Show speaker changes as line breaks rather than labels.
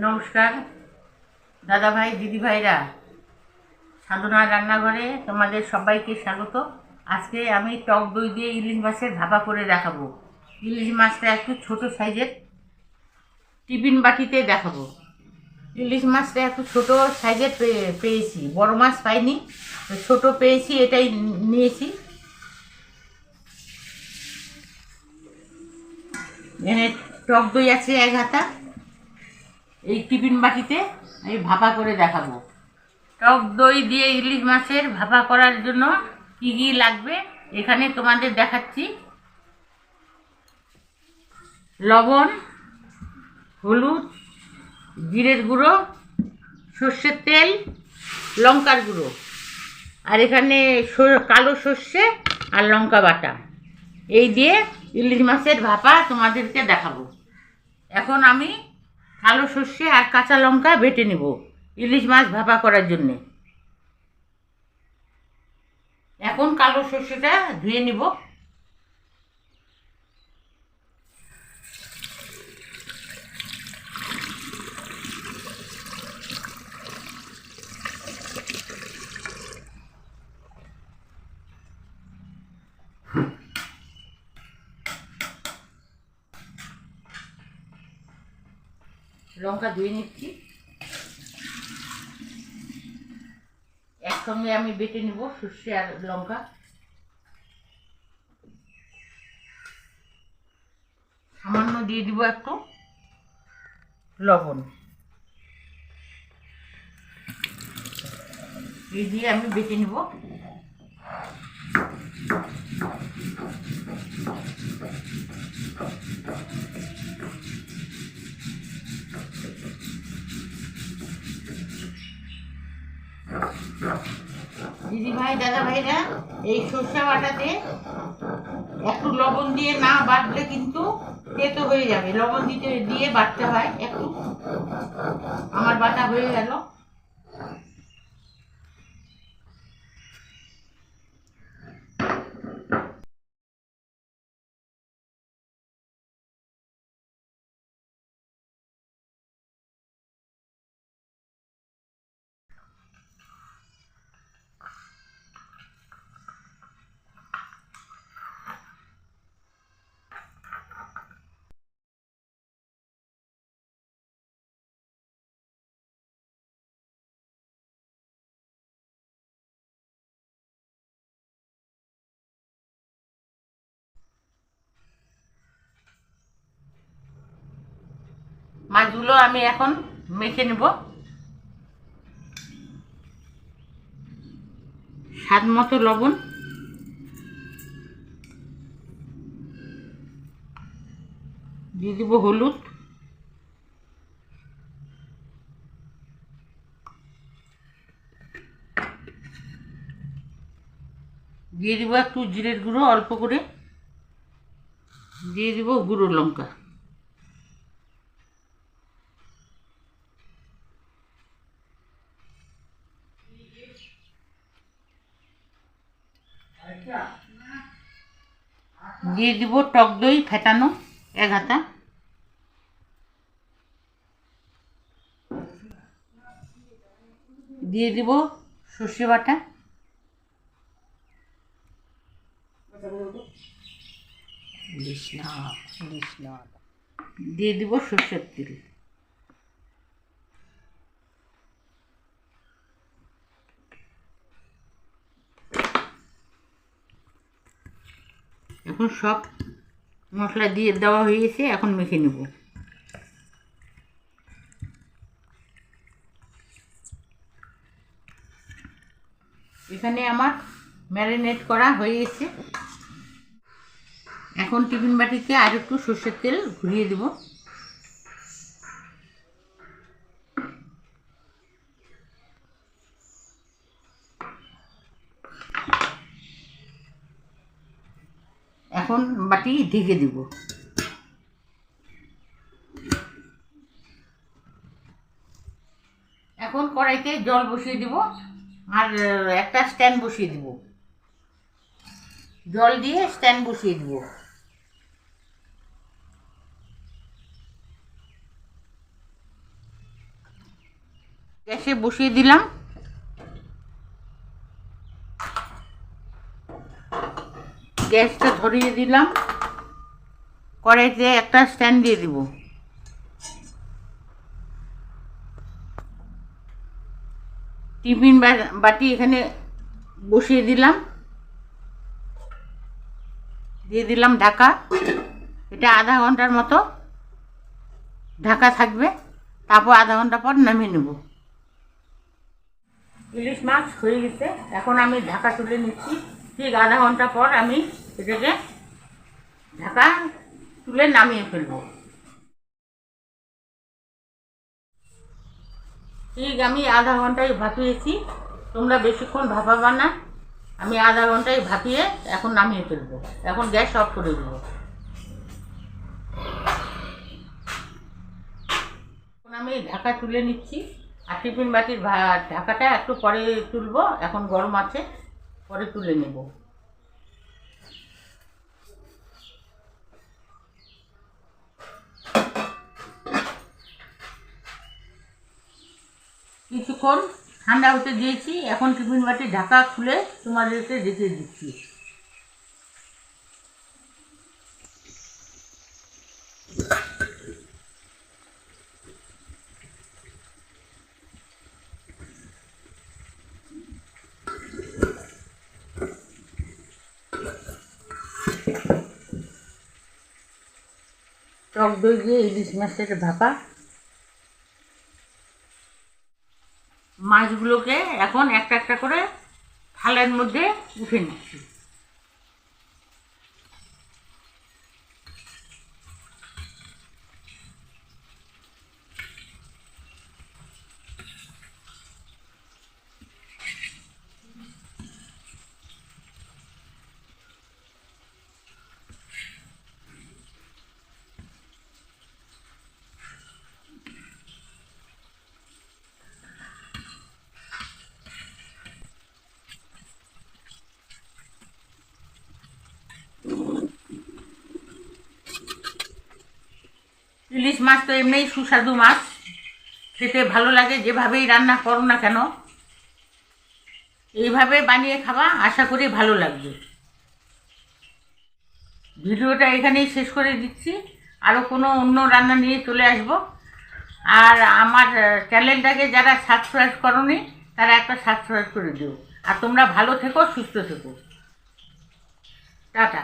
নমস্কার দাদা ভাই দিদি ভাইরা সাধনা রান্নাঘরে তোমাদের সবাইকে স্বাগত। আজকে আমি টক দই দিয়ে ইলিশ মাছের ভাপা করে দেখাবো। ইলিশ মাছটা একটু ছোট সাইজের। টিফিন বাটিতে দেখাবো। ইলিশ মাছটা একটু ছোট সাইজের পেয়েছি। বড় মাছ পাইনি ছোট পেয়েছি, এটাই নিয়েছি। এখানে টক দই আছে এক হাতা। এই টিফিন বাটিতে আমি ভাপা করে দেখাবো। টক দই দিয়ে ইলিশ মাছের ভাপা করার জন্য কি কি লাগবে এখানে তোমাদের দেখাচ্ছি। লবণ, হলুদ, জিরের গুঁড়ো, সর্ষের তেল, লঙ্কার গুঁড়ো। আর এখানে কালো সর্ষে আর লঙ্কা বাটা। এই দিয়ে ইলিশ মাছের ভাপা তোমাদেরকে দেখাবো। এখন আমি কালো সর্ষে আর কাঁচা লঙ্কা বেটে নেব। ইলিশ মাছ ভাপা করার জন্যে। এখন কালো সর্ষেটা ধুয়ে নিব। লঙ্কা ধুয়ে নিচ্ছি। একসঙ্গে আমি বেটে নিব সর্ষে আর লঙ্কা। সামান্য দিয়ে দিব একটু লবণ। এই দিয়ে আমি বেটে নিব। দিদি ভাই দাদা ভাইরা এই সর্ষা বাটাতে একটু লবণ দিয়ে না বাটলে কিন্তু তেতো হয়ে যাবে। লবণ দিতে দিয়ে বাটতে হয় একটু। আমার বাটা হয়ে গেল। মাছগুলো আমি এখন মেখে নেব। স্বাদ মতো লবণ। দিয়ে দিব হলুদ। দিয়ে দিব একটু জিরের গুঁড়ো অল্প করে। দিয়ে দিব গুঁড়ো লঙ্কা। দিয়ে দিব টক দই ফেটানো এক হাতা। দিয়ে দিব সর্ষে বাটা। দিয়ে দিব সর্ষের তেল। এখন সব মশলা দিয়ে দেওয়া হয়েছে, এখন মেখে নেব। এখানে আমার ম্যারিনেট করা হয়েছে। এখন টিফিন বাটিতে আর একটু সর্ষের তেল ঘুরিয়ে দেব। এখন বাটি ঢেকে দেব। এখন কড়াইতে জল বসিয়ে দিব আর একটা স্ট্যান্ড বসিয়ে দিব। জল দিয়ে স্ট্যান্ড বসিয়ে দিব। গ্যাসে বসিয়ে দিলাম। গ্যাসটা ধরিয়ে দিলাম। কড়াইতে একটা স্ট্যান্ড দিয়ে দিব। টিফিন বাটি এখানে বসিয়ে দিলাম। দিয়ে দিলাম ঢাকা। এটা আধা ঘণ্টার মতো ঢাকা থাকবে। তারপর আধা ঘণ্টা পর নামিয়ে নেব। ইলিশ মাছ হয়ে গেছে। এখন আমি ঢাকা তুলে নিচ্ছি। ঠিক আধা ঘণ্টা পর আমি এটাকে ঢাকা তুলে নামিয়ে ফেলব। ঠিক, আমি আধা ঘন্টায় ভাপিয়েছি। তোমরা বেশিক্ষণ ভাপাবা না। আমি আধা ঘন্টায় ভাপিয়ে এখন নামিয়ে ফেলব। এখন গ্যাস অফ করে দেবো। এখন আমি ঢাকা তুলে নিচ্ছি। আর টিফিন বাটির ঢাকাটা একটু পরে তুলবো। এখন গরম আছে, পরে তুলে নেব। কিছুক্ষণ ঠান্ডা হতে দিয়েছি। এখন টিফিন বাটি, ঢাকা খুলে তোমাদেরকে দেখিয়ে দিচ্ছি। টক দই দিয়ে ইলিশ মাছের ভাপা মাছগুলোকে এখন একটা একটা করে থালের মধ্যে উঠে নিচ্ছি। ইলিশ মাছ তো এমনিই সুস্বাদু মাছ। খেতে ভালো লাগে, যেভাবেই রান্না করো না কেন। এইভাবে বানিয়ে খাওয়া আশা করি ভালো লাগবে। ভিডিওটা এখানেই শেষ করে দিচ্ছি। আরও কোনো অন্য রান্না নিয়ে চলে আসব। আর আমার চ্যানেলটাকে যারা সাবস্ক্রাইব করনি, তারা একটা সাবস্ক্রাইব করে দিও। আর তোমরা ভালো থেকো, সুস্থ থেকো। টাটা।